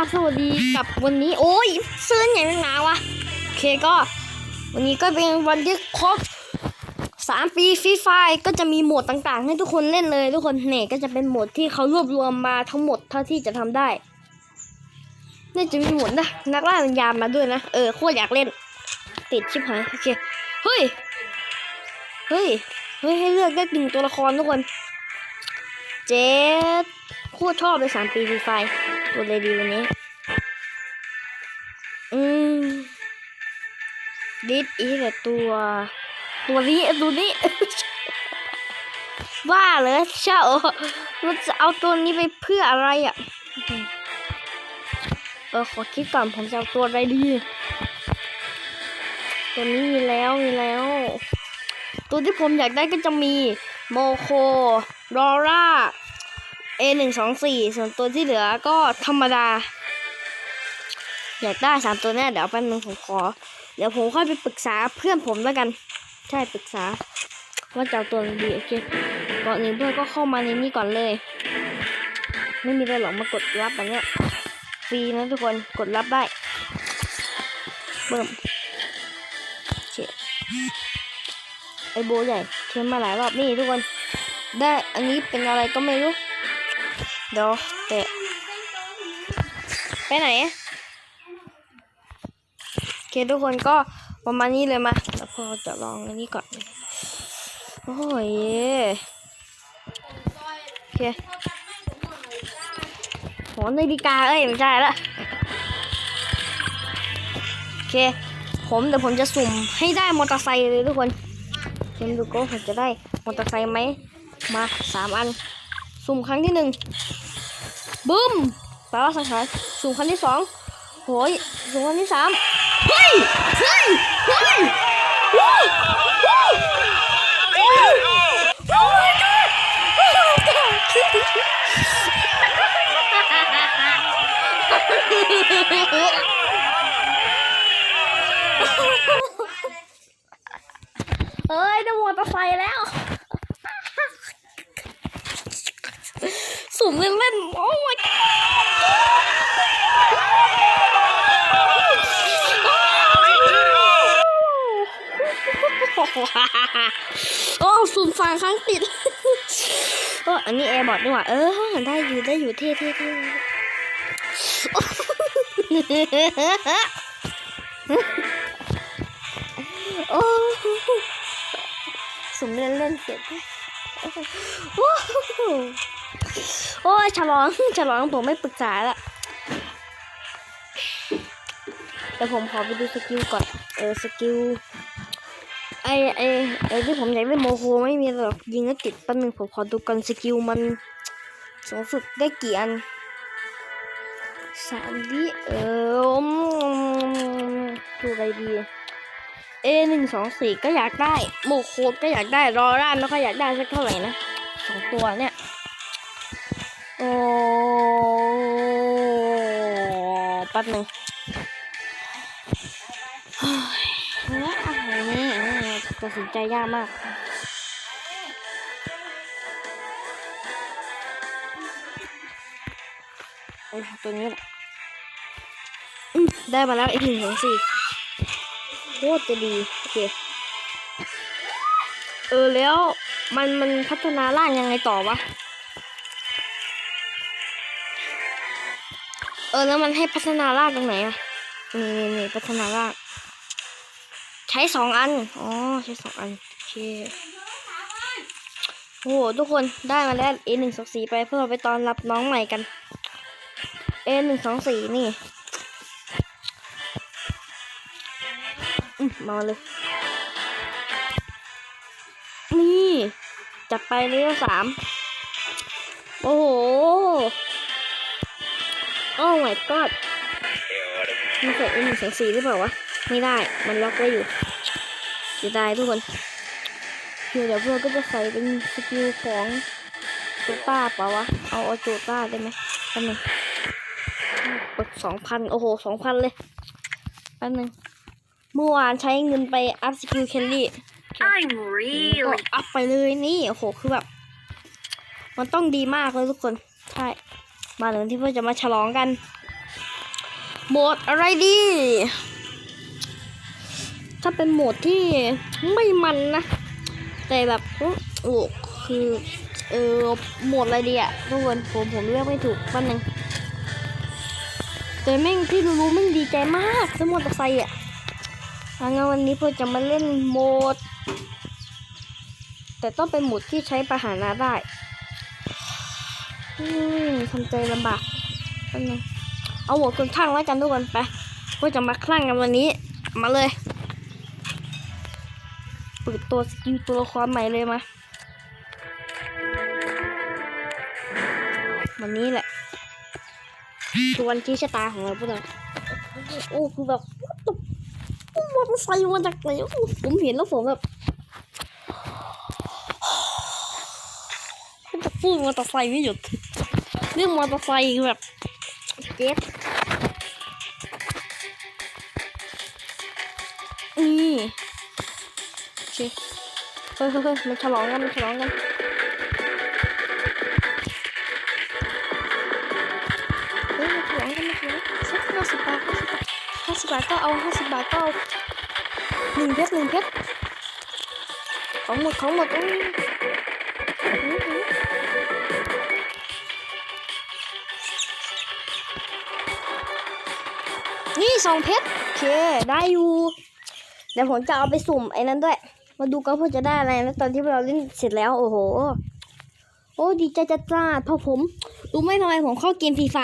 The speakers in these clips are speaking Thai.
สวัสดีกับวันนี้ โอ้ยซื้อใหญ่เป็นหนาวะโอเคก็ วันนี้ก็เป็นวันที่ครบสามปีฟรีไฟก็จะมีโหมดต่างๆ ให้ทุกคนเล่นเลยทุกคนเนี่ยก็จะเป็นโหมดที่เขารวบรวมมาทั้งหมดเท่าที่จะทำได้น่าจะมีโหมดนะนักล่าวิญญาณมาด้วยนะเออโคตรอยากเล่น ติดชิบหายโอเคเฮ้ยเฮ้ยเฮ้ยให้เลือกได้หนึ่งตัวละครทุกคน เจ๊โคตรชอบเลยสามปีฟรีไฟ ตัวเลยดีวันนี้ อืมดิสอีแต่ตัว ตัวนี้ตัวนี้ว่าเลยเช่าเราจะเอาตัวนี้ไปเพื่ออะไรอะ เออขอคิดก่อนผมจะเอาตัวอะไรดี ตัวนี้มีแล้วมีแล้ว ตัวที่ผมอยากได้ก็จะมีโมโครอร่า A หนึ่งสองสี่ส่วนตัวที่เหลือก็ธรรมดา อยากได้สามตัวเนี้ยเดี๋ยวแป๊บนึงผมขอ เดี๋ยวผมค่อยไปปรึกษาเพื่อนผมแล้วกัน ใช่ปรึกษา ว่าจะเอาตัวไหนดีโอเคก่อนอื่นเพื่อนก็เข้ามาในนี้ก่อนเลย ไม่มีอะไรหรอกมากดรับอันเนี้ยฟรีนะทุกคนกดรับได้เบิ่มเคไอโบใหญ่เชิญมาหลายรอบนี่ทุกคน ได้อันนี้เป็นอะไรก็ไม่รู้ เดี๋ยวเตะไปไหนอะโอเคทุกคนก็ประมาณนี้เลยมาแล้วพอจะลองอันนี้ก่อน โอ้ยโอเคหอนาฬิกาเอ้ยไม่ใช่ละโอเค ผมเดี๋ยวผมจะสุ่มให้ได้มอเตอร์ไซค์เลยทุกคนเดี๋ยวดูก็ผมจะได้มอเตอร์ไซค์ไหมมาสามอัน สุ่มครั้งที่หนึ่ง บึ้มแปลว่าสังหารสุ่มครั้งที่สองโหยสุ่มครั้งที่สามเฮ้ยเฮ้ยเฮ้ยว้าวว้าวโอ้ยโอ้ my god โอ้ my god เอ้ยได้มอเตอร์ไซค์แล้วสุ่มเล่นเล่นๆโอ้ my โอ้สุ่มฟังครั้งติดโอ้อันนี้แอร์บอทนี่หว่าเออได้อยู่ได้อยู่เท่เท่เท่โอ้สุ่มเล่นเล่นเสร็จโอ้โอ้ฉลองฉลองผมไม่ปรึกษาละแต่ผมขอไปดูสกิลก่อน เออ สกิล ไอไอไอที่ผมอยากเล่นโมโหไม่มีหรอกยิงแล้วติดแป๊บนึงผมขอดูกันสกิลมันสูงสุดได้กี่อันสามวิเออดูอะไรดีเอหนึ่งสองสี่ก็อยากได้โมโคก็อยากได้รอร่านไม่ค่อยอยากได้สักเท่าไหร่นะสองตัวเนี่ยโอ้แป๊บนึง ดสินใจยากมากเอ้ยตัวนี้แหละอืมได้มาแล้วอีกหนึ่งสองสี่โคตรจะดี โอเค เออแล้วมันมันพัฒนาร่างยังไงต่อวะ เออแล้วมันให้พัฒนาร่างตรงไหนอะนี่นี่นี่พัฒนาร่าง ใช้สองอัน อ๋อ ใช้สองอัน โอเค โอ้โห ทุกคนได้มาแล้ว A หนึ่งสองสี่ไปเพื่อไปตอนรับน้องใหม่กัน A หนึ่งสองสี่นี่มาเลย นี่ จับไปเรื่องสาม โอ้โห โอ้ my god มันใส่ A หนึ่งสองสี่หรือเปล่าวะ ไม่ได้ มันล็อกไว้อยู่ จะได้ทุกคนเดี๋ยวเดี๋ยวเพื่อนก็จะใส่เป็นสกิลของโจต้าเปล่าวะ เอาเอาโจต้าได้ไหมแป๊บนึงกดสองพันโอ้โหสองพันเลยแป๊บนึงเมื่อวานใช้เงินไปอัพสกิลแคลรี่ I'm ก็ really อัพไปเลยนี่โอ้โหคือแบบ มันต้องดีมากเลยทุกคนใช่มาเลยที่เพื่อนจะมาฉลองกันโหมดอะไรดี ถ้าเป็นโหมดที่ไม่มันนะ แต่แบบโอ้โหคือเออโหมดอะไรดีอะทุกคนผมผมเลือกไม่ถูกแป๊บนึงแต่แม่งที่รู้แม่งดีใจมากสมอเตอร์ไซค์อะงั้นวันนี้ผมจะมาเล่นโหมด แต่ต้องเป็นโหมดที่ใช้ประหานาได้อืมทำใจลำบากแป๊บนึงเอาโหมดคนข้างแล้วกันทุกคนไปก็จะมาคลั่งกันวันนี้ มาเลย ปิดตัวสกิลตัวละครใหม่เลยมาวันนี้แหละคือวันที่ชะตาของเราพวกเราโอ้คือแบบโอ้มอเตอร์ไซค์มาจากไหนผมเห็นแล้วผมแบบมันจะพูดมอเตอร์ไซค์ไม่หยุดเรื่องมอเตอร์ไซค์แบบเจ็ด ฮ้ยเฮ้ยเฮ้ยมันฉลองกันมันฉลองกันเฮ้ยมาถวงกันมาถวงสักห้าสิบบาทห้าสิบบาทก็เอาห้าสิบบาทก็เอาหนึ่งเพชรหนึ่งเพชรของหมดของหมดอุ้ยนี่สองเพชรโอเคได้อยู่เดี๋ยวผมจะเอาไปสุ่มไอ้นั้นด้วย มาดูกันว่าจะได้อะไรนะตอนที่เราเล่นเสร็จแล้วโอ้โห โอ้ดีใจจัดจ้าเพราะผมรู้ไหมทำไมผมเข้าเกมฟรีไฟ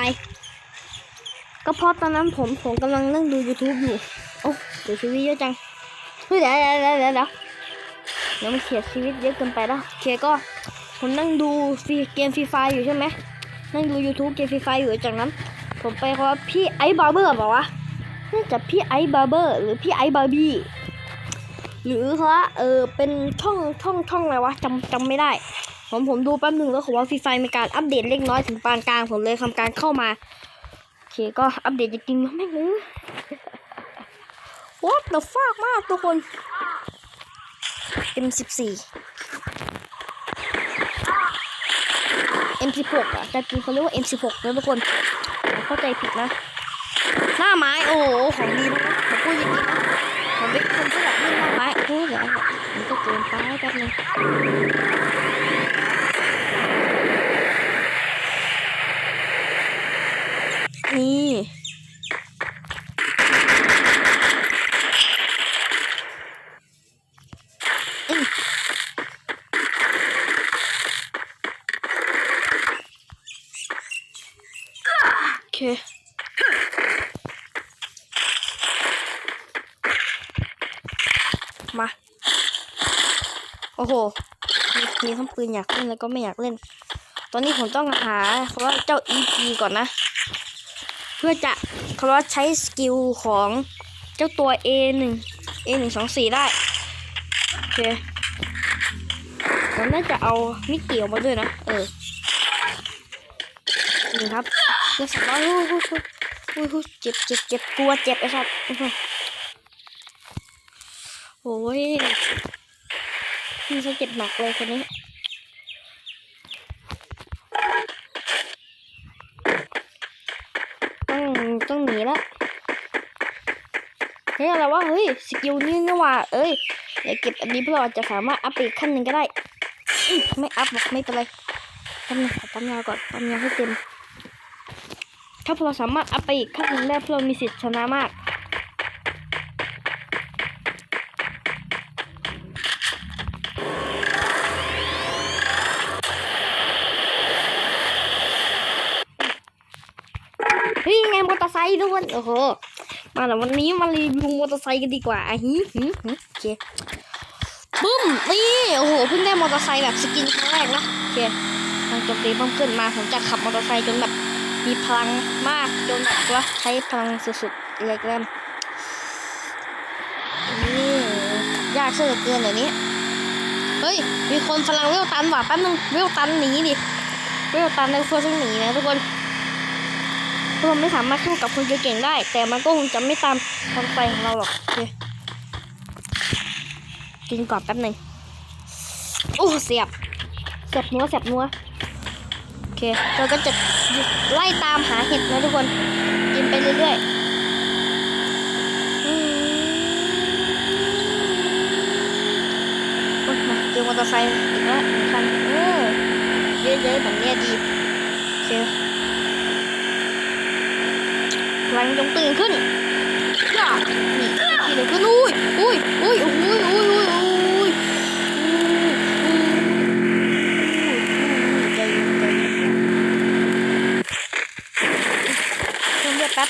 ก็เพราะตอนนั้นผมผมกำลังนั่งดู YouTube อยู่โอ้เสียชีวิตเยอะจังเฮ้ยเดี๋ยวเดี๋ยวเดี๋ยวเดี๋ยวเดี๋ยวเดี๋ยวมันเสียชีวิตเยอะเกินไปแล้วโอเคก็ผมนั่งดูฟรีเกมฟรีไฟอยู่ใช่ไหมนั่งดู YouTube เกมฟรีไฟอยู่จากนั้น ผมไปเพราะพี่ไอ้บาร์เบอร์บอกว่าน่าจะพี่ไอ้บาร์เบอร์หรือพี่ไอ้บาร์บี้ หรือว่าเออเป็นช่องช่องช่องอะไรวะจำจำไม่ได้ ผมผมดูแป๊บหนึ่งแล้วเขาว่าฟรีไฟมีการอัปเดตเล็กน้อยถึงปานกลางผมเลยทำการเข้ามาโอเคก็อัปเดตจริงๆไม่รู้ What the fuck มากทุกคน M14 M16 อะแต่จริงเขาเรียกว่า M16 นะทุกคนเข้าใจผิดนะ หน้าไม้โอ้โหของดีนะผมพูดจริงๆนะ แล้วมันก็เกินไปแป๊บนึง นี่อืมโอเค มา โอ้โหมีมีทั้งปืนอยากเล่นแล้วก็ไม่อยากเล่น ตอนนี้ผมต้องหาเพราะว่าเจ้า EP ก่อนนะ เพื่อจะเขาว่าใช้สกิลของเจ้าตัว A หนึ่ง A หนึ่งสองสี่ได้ โอเคผมน่าจะเอามิกเกี่ยวมาด้วยนะ เออนี่ครับเดี๋ยวสามร้อยฮู้ฮู้ฮู้ฮู้ฮู้เจ็บเจ็บเจ็บกลัวเจ็บไอ้สัตว์อื้อหือโอ้ย นี่จะเจ็บหนักเลยคนนี้ต้องต้องหนีละเฮ้ยอะไรวะเฮ้ยสกิลนี่นี่ว่า เอ้ยเดี๋ยวเก็บอันนี้เพื่อเราจะสามารถอัพอีกขั้นหนึ่งก็ได้ไม่อัพหรอกไม่เป็นไรทำยาขอปั๊มยาก่อนปั๊มยาให้เต็ม ถ้าพวกเราสามารถอัพไปอีกขั้นหนึ่งได้พวกเรามีสิทธิ์ชนะมาก เตอร์ไซค์ทุกคนโอ้โหมาแล้ววันนี้มารีวิวมอเตอร์ไซค์กันดีกว่าอะหืมหืมหืมโอเคบึ้มนี่โอ้โหเพิ่งได้มอเตอร์ไซค์แบบสกินครั้งแรกนะโอเคทางโจมตีเพิ่มขึ้นมาผมจะขับมอเตอร์ไซค์จนแบบมีพลังมากจนแบบว่าใช้พลังสุดๆเลยก็ได้นี่ยากเสือเกินเดี๋ยวนี้เฮ้ยมีคนพลังเวลตันว่ะแป๊บนึงเวลตันหนีดิเวลตันในเพื่องหนีนะทุกคน เราไม่สามารถสู้กับคนเก่งๆได้ แต่มันก็คงจะไม่ตามความไฟของเราหรอกเกินก่อนแป๊บหนึ่งโอ้เสียบเสียบนัวเสียบนัวโอเคเราก็จะไล่ตามหาเห็ดนะทุกคน กินไปเรื่อยๆมอเตอร์ไซค์อีกแล้วหนึ่งคันเออเยอะๆแบบนี้ดีโอเค ลังจงตื่นขึ้นย่านี่ทีเลยขึ้นอุ้ยอุ้ยอุ้ยอุ้ยอุ้ยอุ้ยอุ้ยอุ้ยใจเย็นใจเย็นเพิ่มเลือดแป๊บ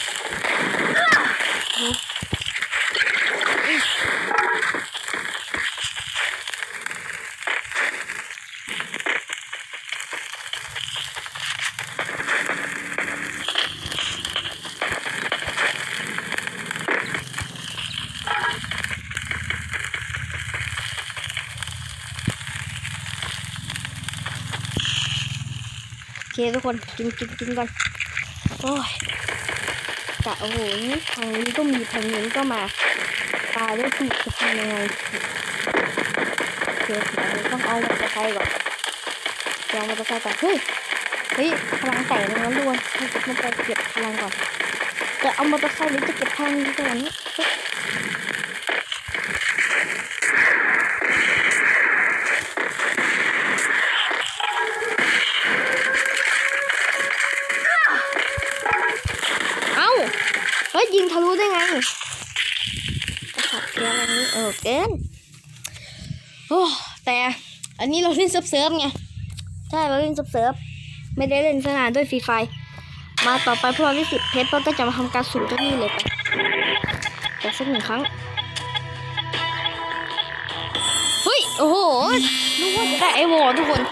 คทุกคน กินกินกินกันโอ้ยกะโอ้โหทางนี้ก็มีทางนี้ก็มา ตายด้วยถูกจะทำยังไงเดี๋ยวเต้องเอามอเตอร์ไซค์ก่อนเอามอเตอร์ไซค์ก่อนเฮ้ย เฮ้ย พลังแตกตรงนั้นด้วยมันจะเก็บพลังก่อน จะเอามอเตอร์ไซค์หรือจะเก็บพลังดีกว่านี้ เออเกินโอ้แต่อันนี้เราเล่นเซิร์ฟเซิร์ฟไงใช่เราเล่นเซิร์ฟเซิร์ฟไม่ได้เล่นสนานด้วยฟรีไฟ มาต่อไปพวกเราที่สิบเพชรเราก็จะมาทำการสุ่มเจ้านี่เลยไปแต่สักหนึ่งครั้งเฮ้ยโอ้โหนึกว่าจะได้ไอวอลทุกคน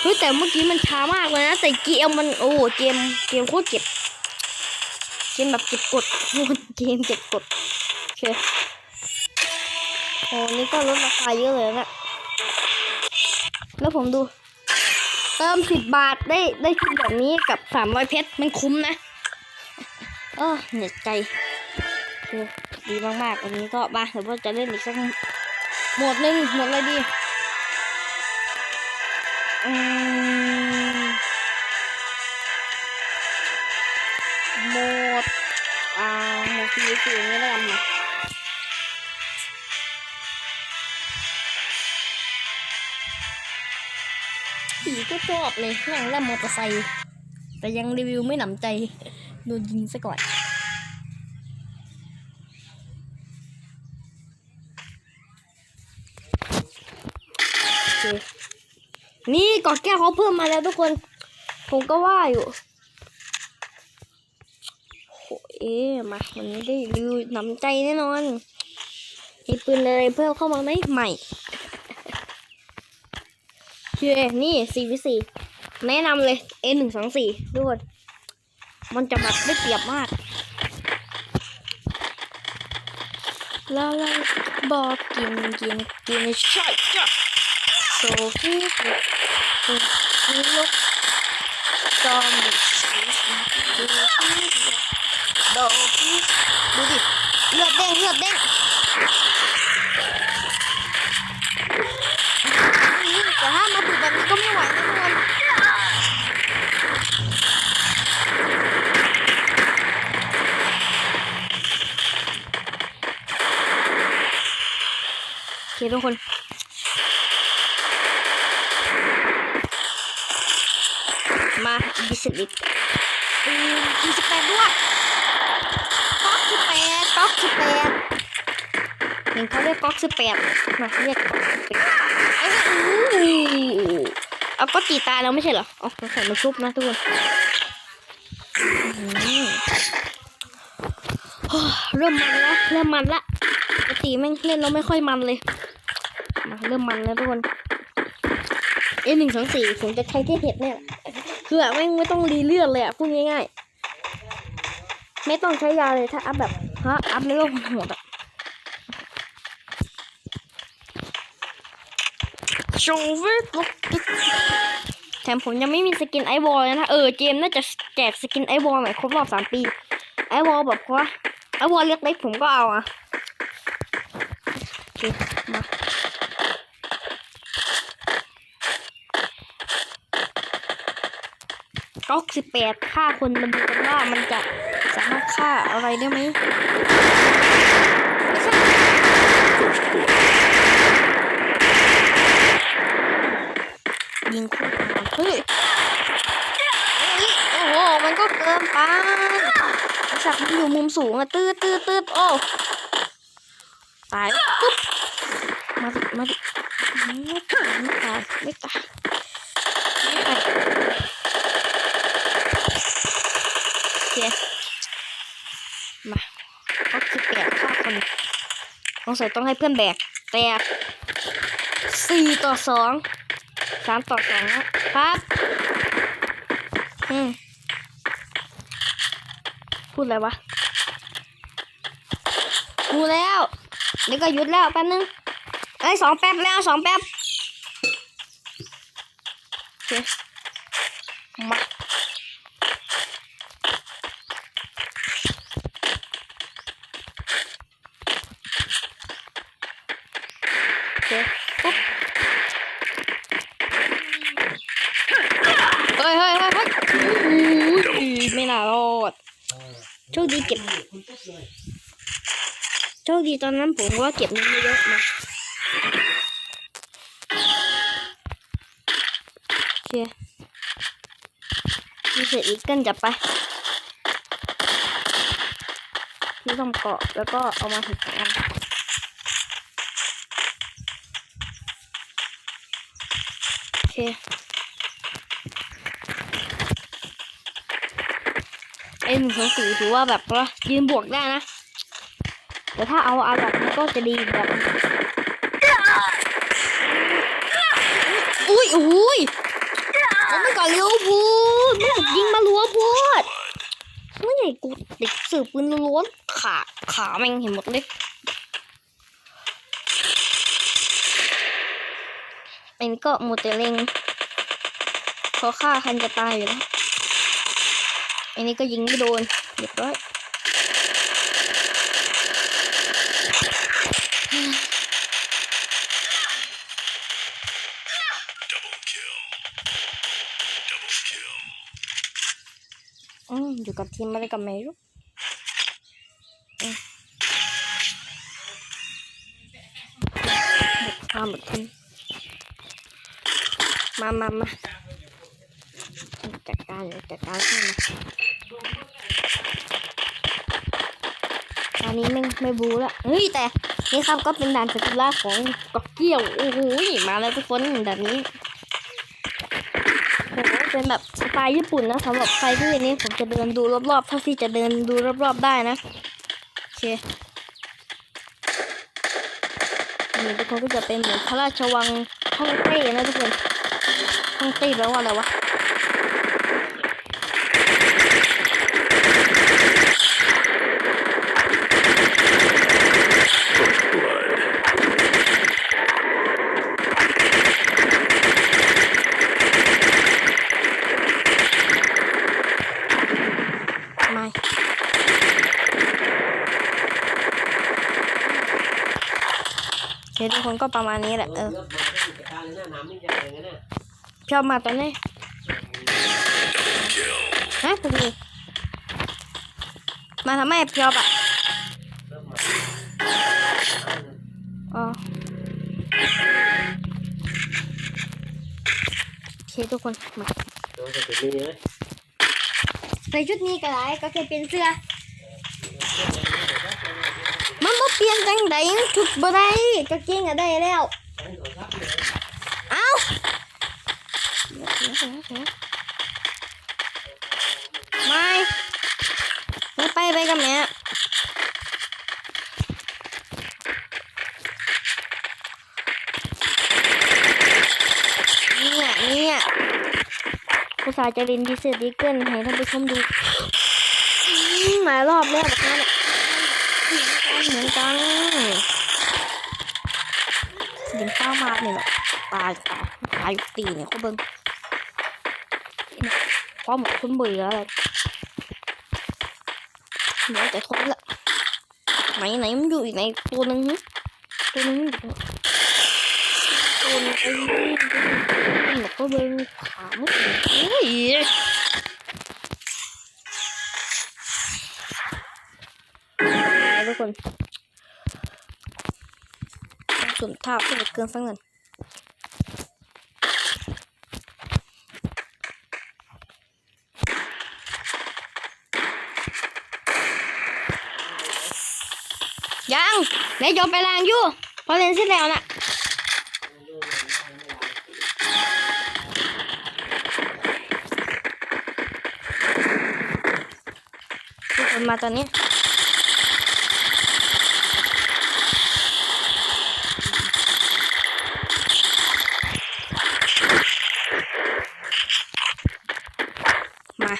เฮ้ยแต่เมื่อกี้มันช้ามากเลยนะแต่เกมมันโอ้โหเกมเกมโคตรเจ็บเกมแบบเก็บกดเกมเก็บกดโอเค โอ้นี่ก็ลดราคาเยอะเลยนะแล้วผมดู เติมสิบบาทได้ได้ชุดแบบนี้กับสามร้อยเพชรมันคุ้มนะเออเหนื่อยใจโอดีมากๆวันนี้ก็บ้าเดี๋ยวว่าจะเล่นอีกสักหมดหนึ่งหมดอะไรดีอืมโหมดอ่าหมดพีซีอย่างนี้แล้วกันนะ ชอบเลยนั่งเล่นมอเตอร์ไซค์แต่ยังรีวิวไม่หนำใจโดนยิงซะก่อนนี่กอดแก้วเขาเพิ่มมาแล้วทุกคน ผมก็ว่าอยู่โหเอ๊มาวันนี้ได้รีวิวหนำใจแน่นอนมีปืนอะไรเพิ่มเข้ามาไหมใหม่ โอนี่สี่วิสี่แนะนำเลย A หนึ่งสองสี่ทุกคนมันจะแบบได้เปรียบมากล้วเราบอกกินกินกินใช่จ้ะโซฟี่โซฟีลกจอมดูดูดูดิเลือดเด้งเลือดเด้ง แต่ถ้ามาถึงแบบนี้ก็ไม่ไหวนะทุกคนโอเคทุกคนมายี่สิบลิตรอืมยี่สิบแปดด้วยก๊อกสิบแปดก๊อกสิบแปดเห็นเขาเรียกก๊อกสิบแปดมาเรียกก๊อกสิบแปด เอาก็ตีตายแล้วไม่ใช่เหรออ๋อาใส่มาชุบนะทุกคนเริ่มมันละเริ่มมันละปกติแม่งเล่นแล้วไม่ค่อยมันเลยมาเริ่มมันแล้วทุกคนเอหนึ่งสองสี่ผมจะใช้ที่เห็ดเนี่ยคือแบบไม่งไม่ต้องรีเลือดเลยอะพูดง่ายๆ ไม่ต้องใช้ยาเลยถ้าอัพแบบฮะอัพเลเวลโหดอะ โชว์วิทแถมผมยังไม่มีสกินไอวอลเลยนะเออเกมน่าจะแจกสกินไอวอลใหม่ครบรอบสามปี ไอวอลแบบว่าไอวอลเล็กๆผมก็เอาอะโอเคมาก๊อกสิบแปดฆ่าคนมาดูกันว่ามันจะสามารถฆ่าอะไรได้ไหมไม่ใช่ ยิงคู่กันเฮ้ยโอ้โห มันก็เกินไปไอ้สัตว์มันอยู่มุมสูงอะตืดตืดตืดโอ้ ตายปุ๊บ มาดิมาดิไม่ตายไม่ตายไม่ตายไม่ตายโอเคมาก็คือแบกฆ่าคนสงสัยต้องให้เพื่อนแบกแตกสี่ต่อสอง สามต่อสองครับอืมพูดอะไรวะพูดแล้วเดี๋ยวก็หยุดแล้วแป๊บนึงไอ้สองแป๊บแล้วสองแป๊บโอเคมาโอเคปุ๊บเฮ้ยเฮ้ยเฮ้ยเฮ้ยอุ้ยไม่น่ารอด โชคดี เก็บโชคดีตอนนั้นผมว่าเก็บเงินไม่เยอะนะโอเคมีเศษอีกเกินจับไปที่ต้องเกาะแล้วก็เอามาถึงอันโอเค เอ็นสองสี่ถือว่าแบบว่ายืนบวกได้นะ แต่ถ้าเอาอาแบบนี้ก็จะดีแบบอุ้ยอุ้ยโอ้ไม่ก่อนเร็วพูดไม่ถูกยิงมาลัวพูดเมื่อไหร่กูติดสืบปืนล้วนขาขาแม่งเห็นหมดเลยอันนี้ก็มูเตเลงเพราะฆ่าคันจะตายอยู่แล้ว อันนี้ก็ยิงไม่โดนเรียบร้อยอืมอยู่กับทีมอะไรกับไม่รู้อ้ามหมดทีมมามามาจัดการจัดการขึ้นม อนนี้ไม่ไม่บูละเฮ้ยแต่นี่ครับก็เป็นด่านสกุล่าของกอกเกี้ยวโอ้โหมาแล้วทุกคนแบบนี้โอ้โหเป็นแบบสไตล์ญี่ปุ่นนะสำหรับใครที่นี้ผมจะเดินดูรอบๆเท่าที่จะเดินดูรอบๆได้นะโอเคนี่ทุกคนก็จะเป็นเหมือนพระราชวังฮ่องเต้นะทุกคนฮ่องเต้แปลว่าอะไรวะ ทุกคนก็ประมาณนี้แหละเออพี่เอามาตอนนี้ฮะคุณนี่มาทำไมพี่เอาอะอ๋อโอเคทุกคนมาใส่ชุดนี้ก็ได้ก็แค่เปลี่ยนเสื้อ มันบ่เปลี่ยนจังไดชุดบ่ได้ก็เก่งก็ได้แล้ว เอาไม่ไม่ไปไปกับแม่เนี่ยเนี่ยผู้สาวจะเรียนดีเซอร์ดีเกินให้ท่านผู้ชมดูมหลายรอบแล้วแบบนั้น เหมือนกันยิงข้าวมาเนี่ยแหละตายตายตายตีเนี่ยเขาเบิ้งพราะหมดคนเบื่ออะไรเดี๋ยวแต่ทนละไหนไหนมันอยู่อีกในตัวนึงหึตัวนึงมันอยู่ตัวนึงไอ้นี่มันก็เบิ้งขาไม่ถึงโอ้ย คนสุนทาบเกินสักหน่อยังนายโยไปล้างอยู่พอเล่นเสร็แล้วน่ะทุกมาตอนนี้ ม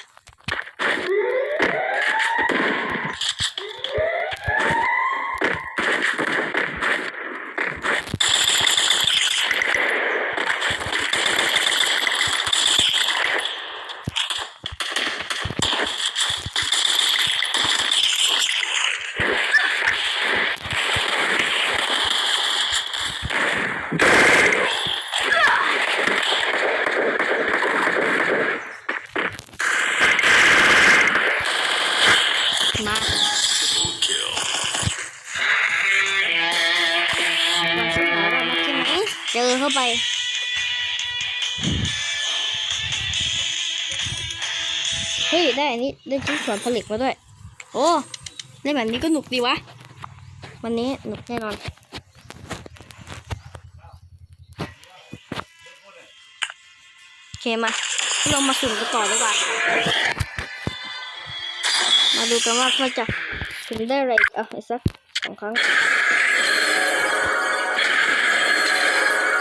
เฮ้ยได้อันนี้ได้ชิ้นส่วนผลิตมาด้วย โอ้ได้แบบนี้ก็หนุกดีวะ วันนี้หนุกแน่นอนโอเคมาเรามาสุ่มกันต่อดีกว่า มาดูกันว่าเขาจะถึงได้อะไรอะอีกสักสองครั้ง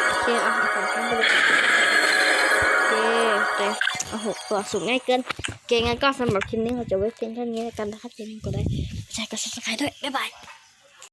โอเคอะสองครั้ง โอ้โหตัวสูงง่ายเกิน เกงงั้นก็สำหรับคลิปนี้เราจะไว้เพียงเท่านี้แล้วกันนะครับอย่าลืมกดไลค์กดแชร์กดซับสไครต์ด้วย บ๊ายบาย